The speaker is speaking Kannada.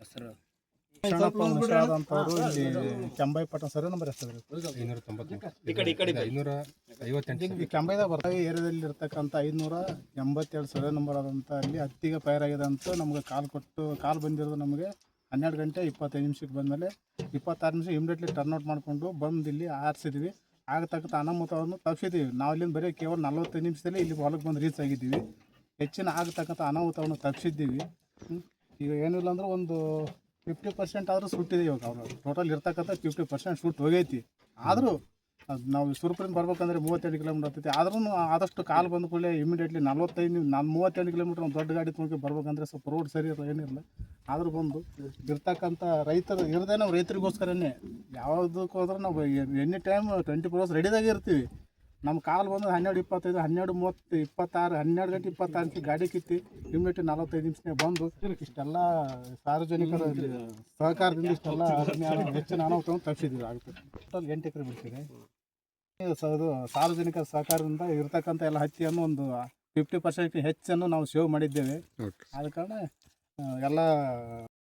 ಹೆಸರು? ಅಂತವರು ಇಲ್ಲಿ ಕೆಂಬೈ ಪಟ್ಟಣ ಸರಿ ನಂಬರ್ ಎಷ್ಟಾದ್ರಿ ಐನೂರ ತೊಂಬತ್ಮೂರು ಐನೂರ ಐವತ್ತೆಂಟು ಈ ಕೆಂಬೈದಾಗ ಬರ್ತಾವೆ ಏರಿಯಾದಲ್ಲಿ ಇರ್ತಕ್ಕಂಥ ಐನೂರ ಎಂಬತ್ತೆರಡು ಸರ್ವೆ ನಂಬರ್ ಆದಂಥ ಅಲ್ಲಿ ಹತ್ತಿಗೆ ಫೈರ್ ಆಗಿದೆ ಅಂತ ನಮ್ಗೆ ಕಾಲ್ ಕೊಟ್ಟು ಕಾಲ್ ಬಂದಿರೋದು ನಮಗೆ ಹನ್ನೆರಡು ಗಂಟೆ ಇಪ್ಪತ್ತೈದು ನಿಮಿಷಕ್ಕೆ ಬಂದಮೇಲೆ ಇಪ್ಪತ್ತಾರು ನಿಮಿಷ ಇಮಿಡಿಯೇಟ್ಲಿ ಟರ್ನ್ ಔಟ್ ಮಾಡಿಕೊಂಡು ಬಂದು ಇಲ್ಲಿ ಆರಿಸಿದ್ವಿ. ಆಗತಕ್ಕಂಥ ಅನಾಹುತವನ್ನು ತಪ್ಪಿಸಿದ್ದೀವಿ ನಾವು ಇಲ್ಲಿಂದ ಬರೀ ಕೇವಲ ನಲ್ವತ್ತೈದು ನಿಮಿಷದಲ್ಲಿ ಇಲ್ಲಿ ಹೊಲಕ್ಕೆ ಬಂದು ರೀಚ್ ಆಗಿದ್ದೀವಿ. ಹೆಚ್ಚಿನ ಆಗತಕ್ಕಂಥ ಅನಾಹುತವನ್ನು ತಪ್ಪಿಸಿದ್ದೀವಿ. ಈಗ ಏನಿಲ್ಲ ಅಂದ್ರೆ ಒಂದು ಫಿಫ್ಟಿ ಪರ್ಸೆಂಟ್ ಆದರೂ ಸುಟ್ಟಿದೆ ಇವಾಗ ಅವರು. ಟೋಟಲ್ ಇರ್ತಕ್ಕಂಥ ಫಿಫ್ಟಿ ಪರ್ಸೆಂಟ್ ಸುಟ್ಟು ಹೋಗೈತಿ. ಆದರೂ ಅದು ನಾವು ಸುರ್ಪುರಿಂದ ಬರ್ಬೇಕಂದ್ರೆ ಮೂವತ್ತೆರಡು ಕಿಲೋಮೀಟರ್ ಆಗ್ತೈತಿ ಆದ್ರೂ ಆದಷ್ಟು ಕಾಲು ಬಂದ ಕೂಡಲೇ ಇಮಿಡಿಯೇಟ್ಲಿ ನಲ್ವತ್ತೈದು, ನಾನು ಮೂವತ್ತೆರಡು ಕಿಲೋಮೀಟರ್ ಒಂದು ದೊಡ್ಡ ಗಾಡಿ ತೊಗೊಂಡು ಬರ್ಬೇಕಂದ್ರೆ ಸ್ವಲ್ಪ ರೋಡ್ ಸರಿ ಇರಲ್ಲ ಏನಿರಲ್ಲ ಆದರೂ ಬಂದು ಇರ್ತಕ್ಕಂಥ ರೈತರು, ಇರದೇ ನಾವು ರೈತರಿಗೋಸ್ಕರನೇ. ಯಾವುದಕ್ಕೋದ್ರೂ ನಾವು any time twenty four hours ರೆಡಿದಾಗೆ ಇರ್ತೀವಿ. ನಮ್ಮ ಕಾಲು ಬಂದು ಹನ್ನೆರಡು ಇಪ್ಪತ್ತೈದು ಹನ್ನೆರಡು ಮೂವತ್ತು ಇಪ್ಪತ್ತಾರು ಹನ್ನೆರಡು ಗಂಟೆ ಇಪ್ಪತ್ತಾರಕ್ಕೆ ಗಾಡಿ ಕಿತ್ತಿ ಇಮ್ಮಿಡಿಯೇಟ್ ನಲವತ್ತೈದು ನಿಮಿಷನೇ ಬಂದು ಇಷ್ಟೆಲ್ಲ ಸಾರ್ವಜನಿಕರ ಸಹಕಾರದಿಂದ ಇಷ್ಟೆಲ್ಲ ಹೆಚ್ಚಿನ ಅನಾಹುತವನ್ನು ತಪ್ಪಿಸಿದ್ದೀವಿ. ಆಗುತ್ತೆ. ಟೋಟಲ್ ಎಂಟು ಎಕರೆ ಬಿಡ್ತೀವಿ ಅದು ಸಾರ್ವಜನಿಕರ ಸಹಕಾರದಿಂದ ಇರ್ತಕ್ಕಂಥ ಎಲ್ಲ ಹತ್ತಿಯನ್ನು ಒಂದು ಫಿಫ್ಟಿ ಪರ್ಸೆಂಟ್ ಹೆಚ್ಚನ್ನು ನಾವು ಸೇವ್ ಮಾಡಿದ್ದೇವೆ. ಆದ ಕಾರಣ ಎಲ್ಲ